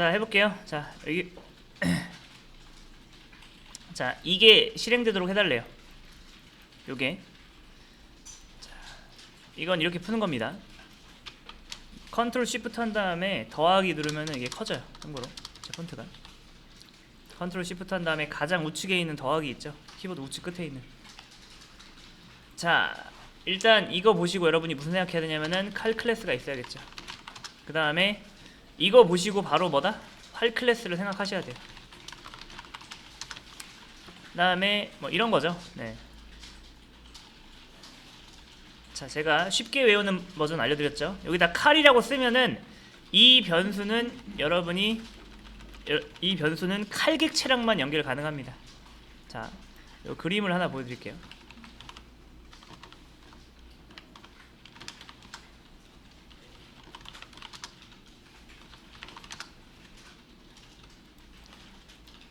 자 해볼게요. 자 여기 자 이게 실행되도록 해달래요. 요게 자, 이건 이렇게 푸는 겁니다. 컨트롤 시프트 한 다음에 더하기 누르면은 이게 커져요. 참고로 제 폰트가 컨트롤 시프트 한 다음에 가장 우측에 있는 더하기 있죠. 키보드 우측 끝에 있는 자 일단 이거 보시고 여러분이 무슨 생각해야 되냐면은 칼 클래스가 있어야겠죠. 그 다음에 이거 보시고 바로 뭐다? 활 클래스를 생각하셔야 돼요. 그 다음에 뭐 이런 거죠. 네. 자, 제가 쉽게 외우는 버전 알려드렸죠. 여기다 칼이라고 쓰면은 이 변수는 여러분이 여- 이 변수는 칼객체랑만 연결 가능합니다. 자, 요 그림을 하나 보여드릴게요.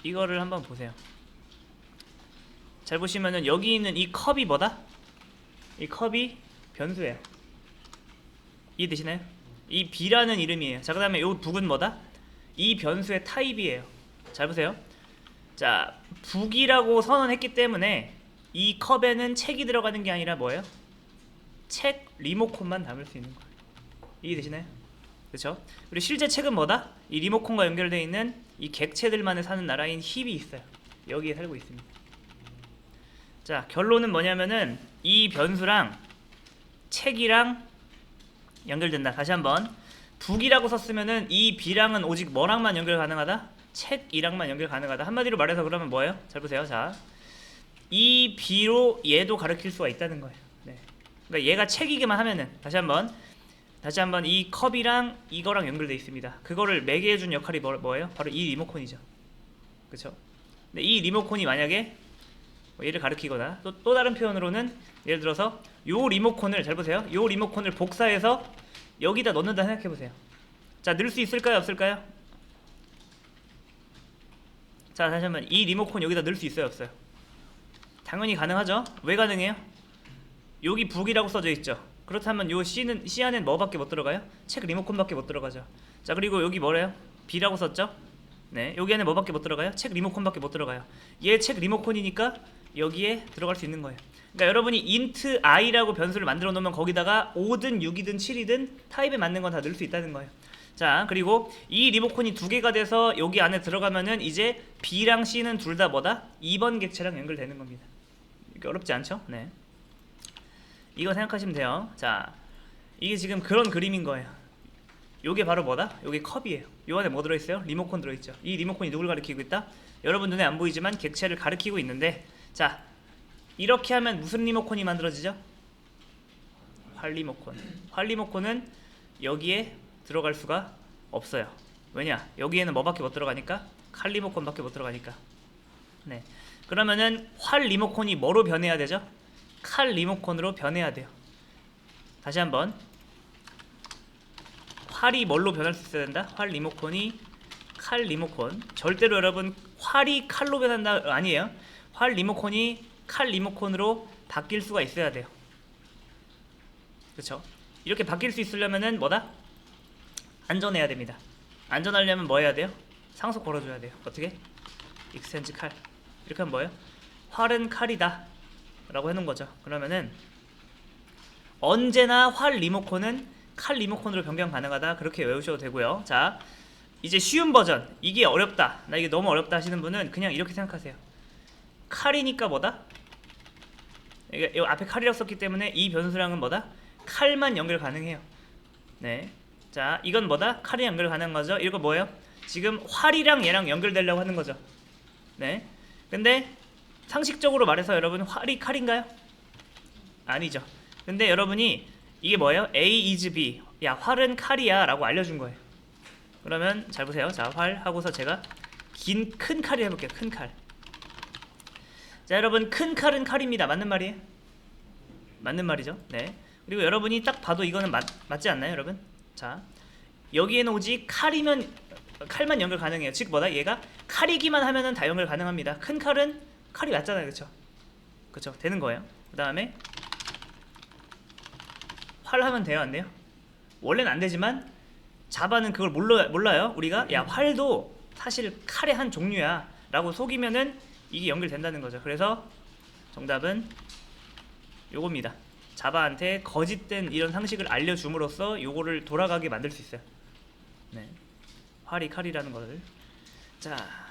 이거를 한번 보세요. 잘 보시면은 여기 있는 이 컵이 뭐다? 이 컵이 변수예요. 이해되시나요? 이 B라는 이름이에요. 자, 그 다음에 요 북은 뭐다? 이 변수의 타입이에요. 잘 보세요. 자, 북이라고 선언했기 때문에 이 컵에는 책이 들어가는 게 아니라 뭐예요? 책 리모컨만 담을 수 있는 거예요. 이해되시나요? 그렇죠? 그리고 실제 책은 뭐다? 이 리모컨과 연결되어 있는 이 객체들만을 사는 나라인 힙이 있어요. 여기에 살고 있습니다. 자, 결론은 뭐냐면은 이 변수랑 책이랑 연결된다. 다시 한번 북이라고 썼으면은 이 B랑은 오직 뭐랑만 연결 가능하다? 책이랑만 연결 가능하다. 한마디로 말해서 그러면 뭐예요? 잘 보세요. 자, 이 B로 얘도 가르칠 수가 있다는 거예요. 네. 그러니까 얘가 책이기만 하면은 다시 한번 다시 한번 이 컵이랑 이거랑 연결돼 있습니다. 그거를 매개해 준 역할이 뭐, 뭐예요? 바로 이 리모컨이죠. 그렇죠? 이 리모컨이 만약에 뭐 얘를 가리키거나 또, 또 다른 표현으로는 예를 들어서 요 리모컨을 잘 보세요. 요 리모컨을 복사해서 여기다 넣는다 생각해 보세요. 자, 넣을 수 있을까요? 없을까요? 자, 다시 한번 이 리모컨 여기다 넣을 수 있어요, 없어요? 당연히 가능하죠. 왜 가능해요? 여기 북이라고 써져 있죠. 그렇다면 요 C는 C 안엔 뭐밖에 못 들어가요? 책 리모컨밖에 못 들어가죠. 자, 그리고 여기 뭐래요? B라고 썼죠? 네, 여기 안에 뭐밖에 못 들어가요? 책 리모컨밖에 못 들어가요. 얘 책 리모컨이니까 여기에 들어갈 수 있는 거예요. 그러니까 여러분이 int i라고 변수를 만들어 놓으면 거기다가 5든 6이든 7이든 타입에 맞는 건 다 넣을 수 있다는 거예요. 자, 그리고 이 리모컨이 두 개가 돼서 여기 안에 들어가면은 이제 B랑 C는 둘 다 뭐다? 2번 객체랑 연결되는 겁니다. 어렵지 않죠? 네. 이거 생각하시면 돼요. 자, 이게 지금 그런 그림인 거예요. 요게 바로 뭐다? 요게 컵이에요. 요 안에 뭐 들어있어요? 리모컨 들어있죠. 이 리모컨이 누굴 가리키고 있다? 여러분 눈에 안 보이지만 객체를 가리키고 있는데 자 이렇게 하면 무슨 리모컨이 만들어지죠? 활 리모컨. 활 리모컨은 여기에 들어갈 수가 없어요. 왜냐? 여기에는 뭐밖에 못 들어가니까 칼 리모컨밖에 못 들어가니까. 네. 그러면은 활 리모컨이 뭐로 변해야 되죠? 칼 리모컨으로 변해야 돼요. 다시 한번 활이 뭘로 변할 수 있어야 된다? 활 리모컨이 칼 리모컨. 절대로 여러분 활이 칼로 변한다 아니에요. 활 리모컨이 칼 리모컨으로 바뀔 수가 있어야 돼요. 그렇죠? 이렇게 바뀔 수 있으려면은 뭐다? 안전해야 됩니다. 안전하려면 뭐 해야 돼요? 상속 걸어줘야 돼요. 어떻게? 익스텐즈 칼. 이렇게 하면 뭐예요? 활은 칼이다. 라고 해놓은 거죠. 그러면은 언제나 활 리모컨은 칼 리모컨으로 변경 가능하다. 그렇게 외우셔도 되고요. 자, 이제 쉬운 버전. 이게 어렵다. 나 이게 너무 어렵다 하시는 분은 그냥 이렇게 생각하세요. 칼이니까 뭐다? 이게 이 앞에 칼이라고 썼기 때문에 이 변수랑은 뭐다? 칼만 연결 가능해요. 네. 자, 이건 뭐다? 칼이 연결 가능한 거죠. 이거 뭐예요? 지금 활이랑 얘랑 연결되려고 하는 거죠. 네. 근데 상식적으로 말해서 여러분 활이 칼인가요? 아니죠. 근데 여러분이 이게 뭐예요? A is B. 야, 활은 칼이야 라고 알려준 거예요. 그러면 잘 보세요. 자, 활 하고서 제가 긴 큰 칼을 해볼게요. 큰 칼. 자, 여러분 큰 칼은 칼입니다. 맞는 말이에요? 맞는 말이죠. 네. 그리고 여러분이 딱 봐도 이거는 맞, 맞지 않나요, 여러분? 자, 여기에는 오직 칼이면 칼만 연결 가능해요. 즉 뭐다? 얘가 칼이기만 하면은 다 연결 가능합니다. 큰 칼은 칼이 맞잖아요, 그렇죠? 그렇죠? 되는 거예요. 그 다음에 활 하면 돼요, 안 돼요? 원래는 안 되지만 자바는 그걸 몰라, 몰라요. 우리가 야 활도 사실 칼의 한 종류야 라고 속이면은 이게 연결된다는 거죠. 그래서 정답은 요겁니다. 자바한테 거짓된 이런 상식을 알려줌으로써 요거를 돌아가게 만들 수 있어요. 네. 활이 칼이라는 거를. 자